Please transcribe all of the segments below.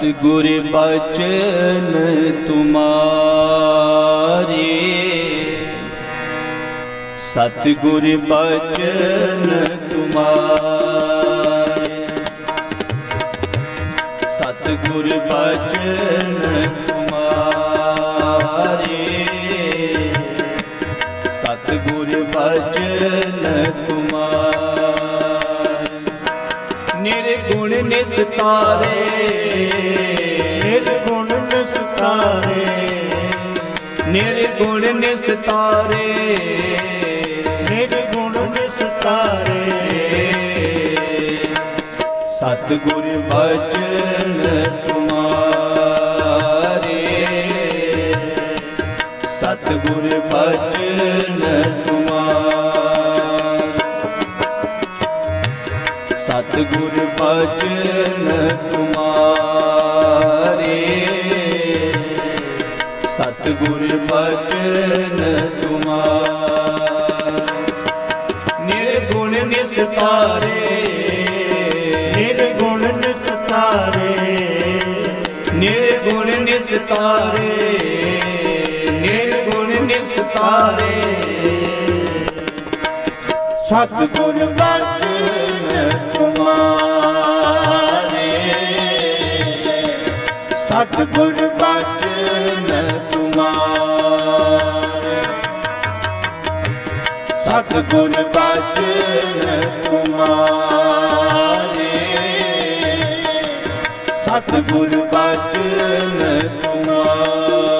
ਸਤਿਗੁਰ ਬਚਨ ਤੁਮਾਰੇ। ਸਤਿਗੁਰ ਬਚਨ ਤੁਮਾਰੇ। ਸਤਿਗੁਰ ਬਚਨ ਤੁਮਾਰੇ। ਸਤਿਗੁਰ ਬਚਨ ਤੁਮਾਰੇ। ਨਿਰਗੁਣ ਨਿਸਤਾਰੇ। ਨਿਸਤਾਰੇ ਨਿਰਗੁਣ ਨਿਸਤਾਰੇ ਨਿਰਗੁਣ ਨਿਸਤਾਰੇ ਸਤਿਗੁਰ ਬਚਨ ਤੁਮਾਰੇ। ਸਤਿਗੁਰ ਬਚਨ ਤੁਮਾਰੇ। ਸਤਿਗੁਰ ਬਚਨ ਤੁਮਾਰੇ। ਸਤਿਗੁਰ ਬਚਨ ਤੁਮਾਰੇ। ਨਿਰਗੁਣ ਨਿਸਤਾਰੇ। ਨਿਰਗੁਣ ਨਿਸਤਾਰੇ। ਨਿਰਗੁਣ ਨਿਸਤਾਰੇ। ਨਿਰਗੁਣ ਨਿਸਤਾਰੇ। ਸਤਿਗੁਰ ਬਚਨ ਤੁਮਾਰੇ। ਸਤਿਗੁਰ ਸਤਿਗੁਰ ਬਚਨ ਤੁਮਾਰੇ ਸਤਿਗੁਰ ਬਚਨ ਤੁਮਾਰੇ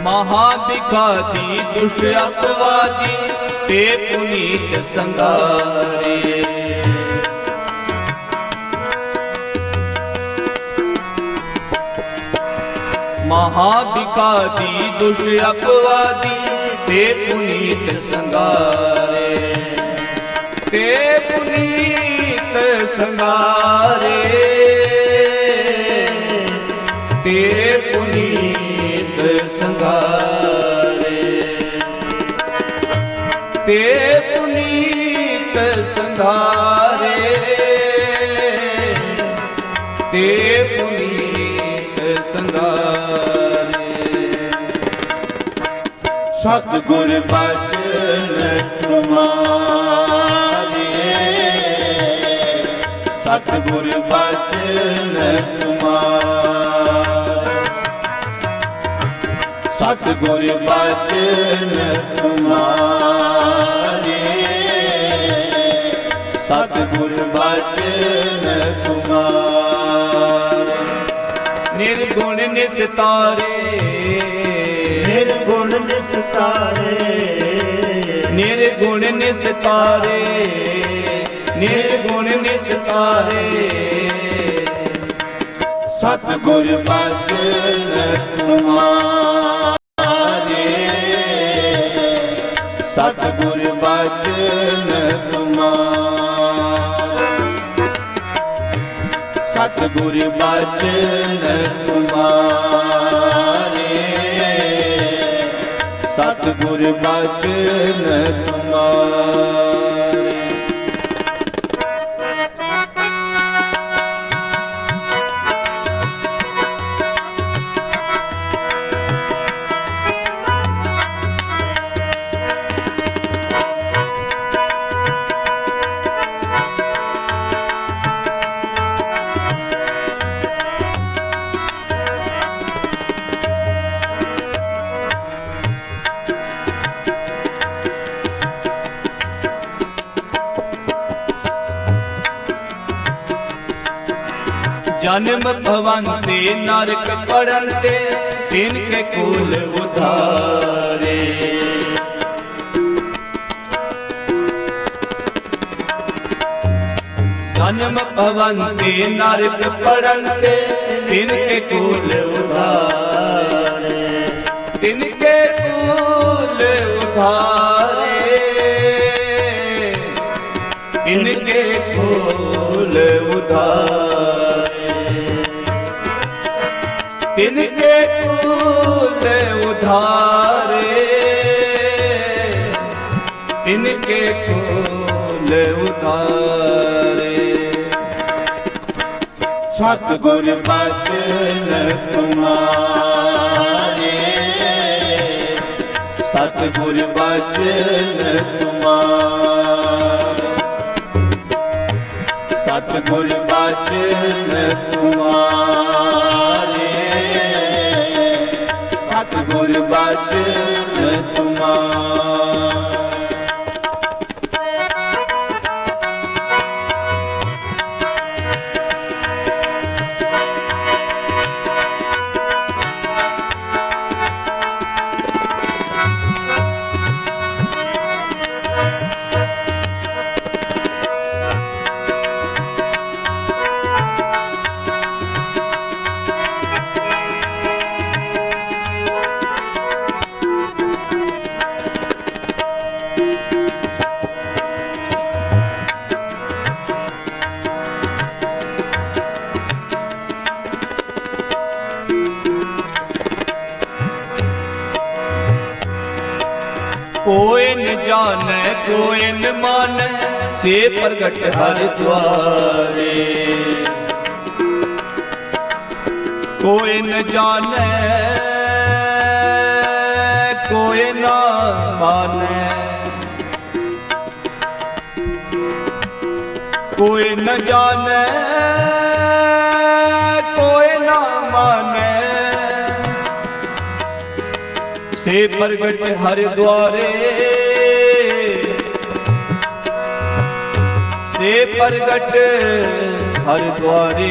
ਮਹਾਦਿਖਾਦੀ ਦੁਸ਼ਟ ਅਪਵਾਦੀ ਤੇ ਪੁਨੀਤ ਸੰਗਾਰੇ। ਮਹਾਦਿਖਾਦੀ ਦੁਸ਼ਟ ਅਪਵਾਦੀ ਤੇ ਪੁਨੀਤ ਸੰਗਾਰੇ। ਤੇ ਪੁਨੀਤ ਸੰਗਾਰੇ। ਤੇ ਪੁਨੀਤ ਸੰਗਾਰੇ। ਤੇ ਪੁਨੀਤ ਸੰਗਾਰੇ। ਤੇ ਪੁਨੀਤ ਸੰਗਾਰੇ। ਸਤਿਗੁਰ ਬਚਨ ਤੁਮਾਰੇ। ਸਤਿਗੁਰ ਬਚਨ ਤੁਮਾਰੇ। ਸਤਿਗੁਰ ਬਚਨ ਤੁਮਾਰੇ। ਸਤਿਗੁਰ ਬਚਨ ਤੁਮਾਰੇ। ਨਿਰਗੁਣ ਨਿਸਤਾਰੇ। ਨਿਰਗੁਣ ਨਿਸਤਾਰੇ। ਨਿਰਗੁਣ ਨਿਸਤਾਰੇ। ਨਿਰਗੁਣ ਨਿਸਤਾਰੇ। ਸਤਿਗੁਰ ਬਚਨ ਤੁਮਾਰੇ। ਬਚਨ ਤੁਮਾਰੇ ਸਤਿਗੁਰ ਬਚਨ ਤੁਮਾਰੇ ਸਤਿਗੁਰ ਬਚਨ ਤੁਮਾਰੇ। ਜਨਮ ਭਵੰਤੇ, ਨਰਕ ਪੜੰਤੇ ਤਿਨ ਕੇ ਕੋਲ ਉਧਾਰੇ ਜਨਮ ਭਵੰਤੇ, ਨਰਕ ਪੜੰਤੇ ਤਿਨ ਕੇ ਕੋਲ ਉਧਾਰੇ ਤਿਨ ਕੇ ਕੋਲ ਉਧਾਰੇ ਤਿਨ ਕੇ ਕੋਲ ਉਧਾਰੇ तिन के कुल उधारे तिन के कुल उधारे सतगुर बचन तुम्हारे सतगुर बचन तुम्हारे सतगुर बचन तुम्हारे ਸਤਿਗੁਰ ਕੋਇ ਨ ਜਾਣੈ ਕੋਇ ਨ ਮਾਨੈ, ਸੇ ਪ੍ਰਗਟ ਹਰਿ ਦੁਆਰੇ। ਕੋਇ ਨ ਜਾਣੈ ਕੋਇ ਨ ਮਾਨੈ। ਕੋਇ ਨ ਜਾਣੈ ਪ੍ਰਗਟ ਹਰਿ ਦੁਆਰੇ ਸੇ ਪ੍ਰਗਟ ਹਰਿ ਦੁਆਰੇ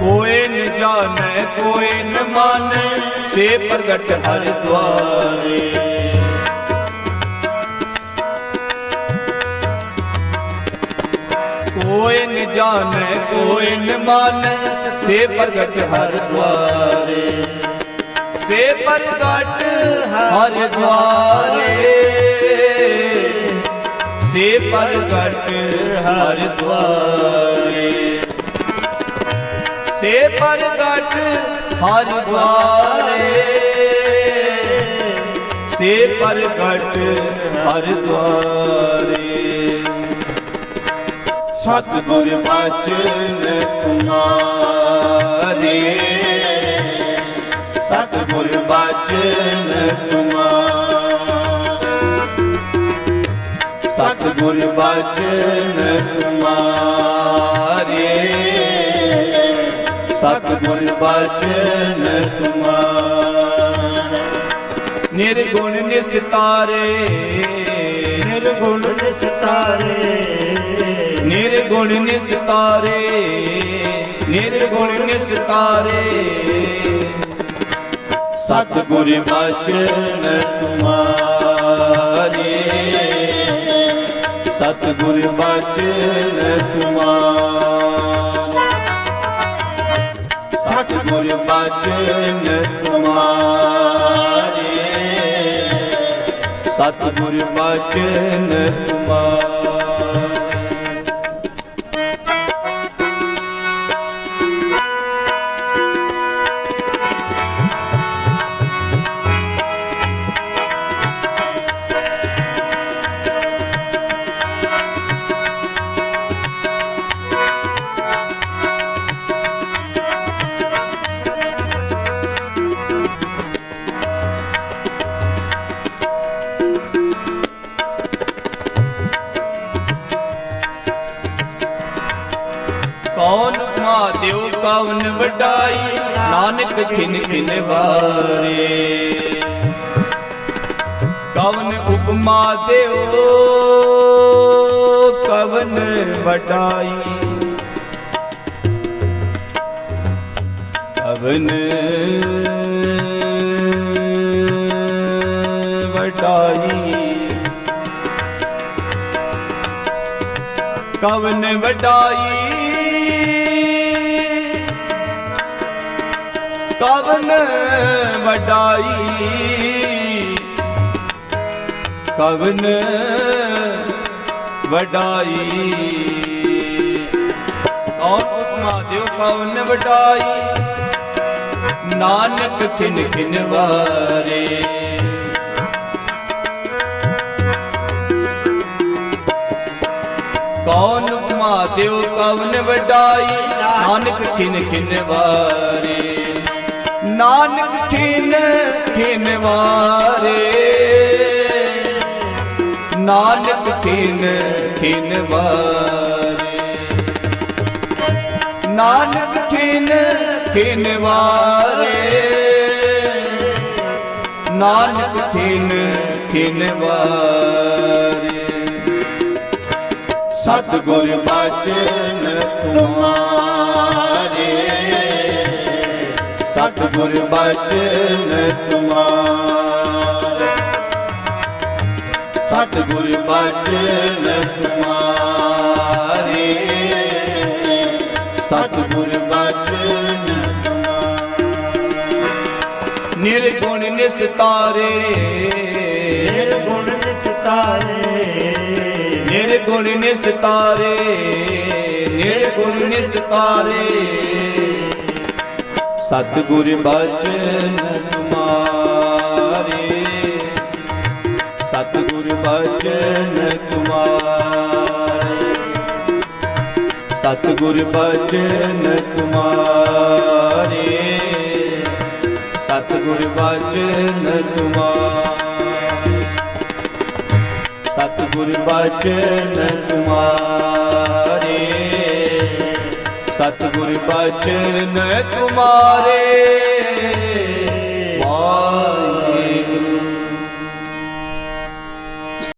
ਕੋਇ ਨ ਜਾਣੈ ਕੋਇ ਨ ਮਾਨੈ, ਸੇ ਪ੍ਰਗਟ ਹਰਿ ਦੁਆਰੇ ਕੋਇ ਨ ਜਾਣੈ ਕੋਇ ਨ ਮਾਨੈ ਸੇ ਪ੍ਰਗਟ ਹਰਿ ਦੁਆਰੇ ਸੇ ਪ੍ਰਗਟ ਹਰਿ ਦੁਆਰੇ ਸੇ ਪ੍ਰਗਟ ਹਰਿ ਦੁਆਰੇ ਸੇ ਪ੍ਰਗਟ ਹਰਿ ਦੁਆਰੇ ਸੇ ਪ੍ਰਗਟ ਹਰਿ ਦੁਆਰੇ ਸਤਿਗੁਰ ਬਚਨ ਤੁਮਾਰੇ। ਸਤਿਗੁਰ ਬਚਨ ਤੁਮਾਰੇ। ਸਤਿਗੁਰ ਬਚਨ ਤੁਮਾਰੇ। ਸਤਿਗੁਰ ਬਚਨ ਤੁਮਾਰੇ। ਨਿਰਗੁਣ ਨਿਸਤਾਰੇ। ਨਿਰਗੁਣ ਨਿਸਤਾਰੇ। ਨਿਰਗੁਣ ਨਿਸਤਾਰੇ ਨਿਰਗੁਣ ਨਿਸਤਾਰੇ। ਸਤਿਗੁਰ ਬਚਨ ਤੁਮਾਰੇ, ਸਤਿਗੁਰ ਬਚਨ ਤੁਮਾਰੇ। ਸਤਿਗੁਰ ਬਚਨ ਤੁਮਾਰੇ, ਸਤਿਗੁਰ ਬਚਨ ਤੁਮਾਰੇ। ਕੌਣ ਮਹਾਦੇਵ ਕਵਨ ਵਡਾਈ? ਨਾਨਕ ਖਿਨ ਖਿਨ ਵਾਰੇ। ਕਵਨ ਉਪਮਾ ਦਿਓ, ਕਵਨ ਵਡਾਈ। ਕਵਨ ਵਡਾਈ। ਕਵਨ ਵਡਾਈ ਕਵਨ ਵਡਾਈ। ਕਵਨ ਵਡਾਈ। ਕੌਣ ਉਪਮਾ ਦਿਓ ਕਵਨ ਵਡਾਈ। ਨਾਨਕ ਖਿਨ ਖਿਨ ਵਾਰੇ। ਕੌਣ ਉਪਮਾ ਦਿਓ ਕਵਨ ਵਡਾਈ। ਨਾਨਕ ਖਿਨ ਖਿਨ ਵਾਰੇ। ਨਾਨਕ ਖਿਨ ਖਿਨ ਵਾਰੇ। ਨਾਨਕ ਖਿਨ ਖਿਨ ਵਾਰੇ। ਨਾਨਕ ਖਿਨ ਖਿਨ ਵਾਰੇ। ਨਾਨਕ ਖਿਨ ਖਿਨ ਵਾਰੇ। ਸਤਿਗੁਰ ਬਚਨ ਤੁਮਾਰੇ ਸਤਿਗੁਰ ਬਚਨ ਤੁਮਾਰੇ ਸਤਿਗੁਰ ਬਚਨ ਤੁਮਾਰੇ ਸਤਿਗੁਰ ਬਚਨ ਨਿਰਗੁਣ ਨਿਸਤਾਰੇ। ਨਿਰਗੁਣ ਨਿਸਤਾਰੇ। ਨਿਰਗੁਣ ਨਿਸਤਾਰੇ। ਨਿਰਗੁਣ ਨਿਸਤਾਰੇ। ਸਤਿਗੁਰ ਬਚਨ ਤੁਮਾਰੇ। ਸਤਿਗੁਰ ਬਚਨ ਤੁਮਾਰੇ। ਸਤਿਗੁਰ ਬਚਨ ਤੁਮਾਰੇ। ਸਤਿਗੁਰ ਬਚਨ ਤੁਮਾਰੇ। ਸਤਿਗੁਰ ਬਚਨ ਤੁਮਾਰੇ। ਸਤਿਗੁਰ ਬਚਨ ਤੁਮਾਰੇ।